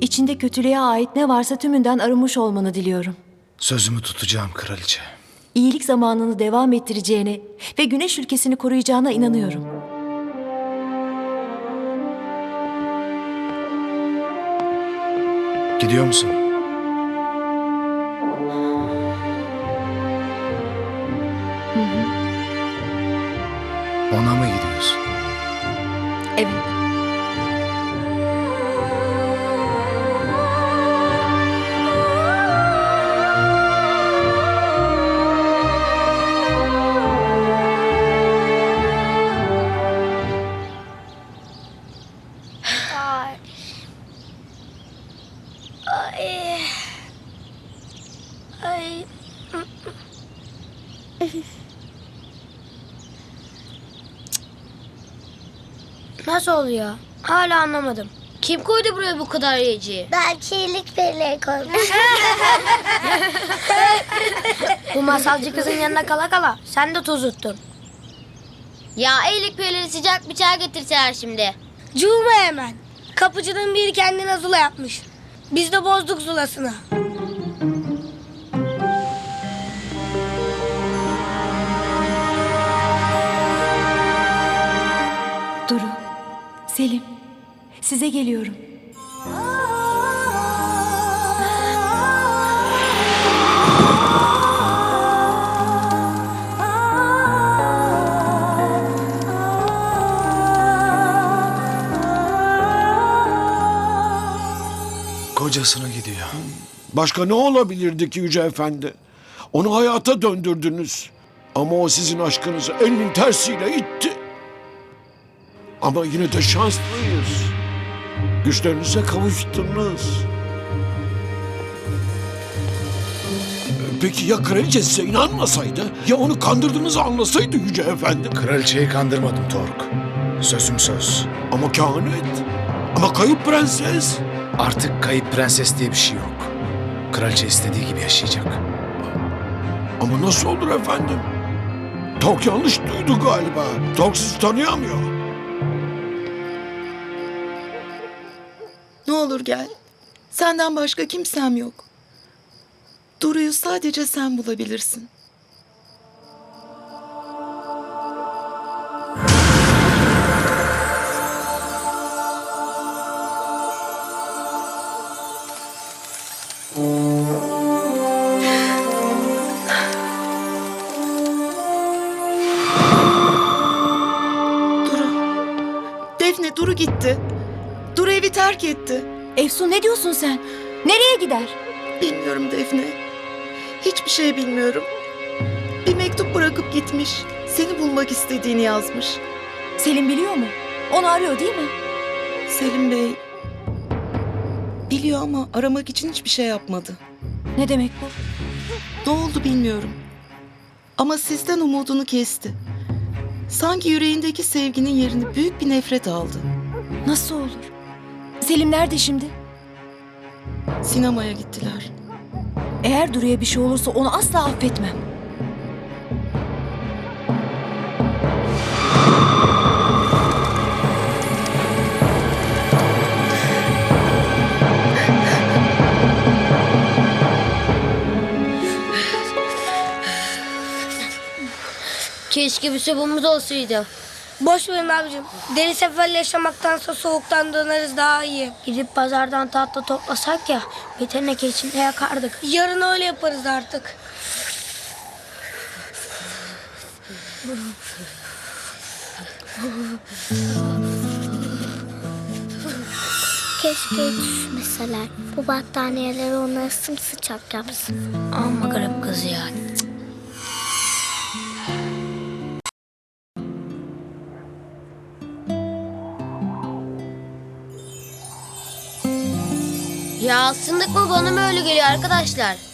İçinde kötülüğe ait ne varsa tümünden arınmış olmanı diliyorum. Sözümü tutacağım kraliçe. İyilik zamanını devam ettireceğine ve güneş ülkesini koruyacağına inanıyorum. Gidiyor musun? Ay. Nasıl oluyor? Hala anlamadım. Kim koydu buraya bu kadar yiyeceği? Belki iyilik perileri koymuş. Bu masalcı kızın yanına kala kala sen de tozuttun. Ya iyilik perileri sıcak çay getirseler şimdi. Cuma hemen. Kapıcının biri kendine zula yapmış. Biz de bozduk zulasını. Size geliyorum. Kocasına gidiyor. Başka ne olabilirdi ki Yüce Efendi? Onu hayata döndürdünüz. Ama o sizin aşkınızı elinin tersiyle itti. Ama yine de şanslıyız. Güçlerinize kavuştunuz. Peki ya kraliçe size inanmasaydı? Ya onu kandırdığınızı anlasaydı Yüce Efendi? Kraliçeyi kandırmadım Tork. Sözüm söz. Ama kehanet. Ama kayıp prenses. Artık kayıp prenses diye bir şey yok. Kraliçe istediği gibi yaşayacak. Ama nasıl olur efendim? Tok yanlış duydu galiba. Tok sizi tanıyamıyor. Ne olur gel. Senden başka kimsem yok. Duru'yu sadece sen bulabilirsin. Duru. Defne Duru gitti. Evi terk etti. Efsun ne diyorsun sen? Nereye gider? Bilmiyorum Defne. Hiçbir şey bilmiyorum. Bir mektup bırakıp gitmiş. Seni bulmak istediğini yazmış. Selim biliyor mu? Onu arıyor değil mi? Selim Bey biliyor ama aramak için hiçbir şey yapmadı. Ne demek bu? Ne oldu bilmiyorum. Ama sizden umudunu kesti. Sanki yüreğindeki sevginin yerini büyük bir nefret aldı. Nasıl olur? Selim nerede şimdi? Sinemaya gittiler. Eğer Duru'ya bir şey olursa onu asla affetmem. Keşke bir sobamız olsaydı. Boş verin abicim. Deli seferle yaşamaktansa soğuktan döneriz daha iyi. Gidip pazardan tatlı toplasak ya bir teneke içinde yakardık. Yarın öyle yaparız artık. Keşke hiç üşümeseler. Bu battaniyeleri onları sımsıcak yapsın. Amma garip kız ya. Ya ısındık mı bana mı öyle geliyor arkadaşlar?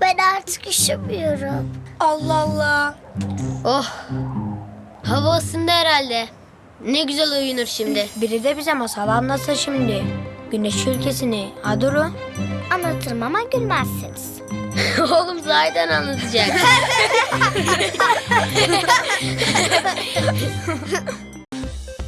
Ben artık üşümüyorum. Allah Allah. Oh. Hava ısındı herhalde. Ne güzel uyunur şimdi. Biri de bize masal anlatsa şimdi. Güneş ülkesini. Ha Duru? Anlatırım ama gülmezsiniz. Oğlum zaten anlatacak.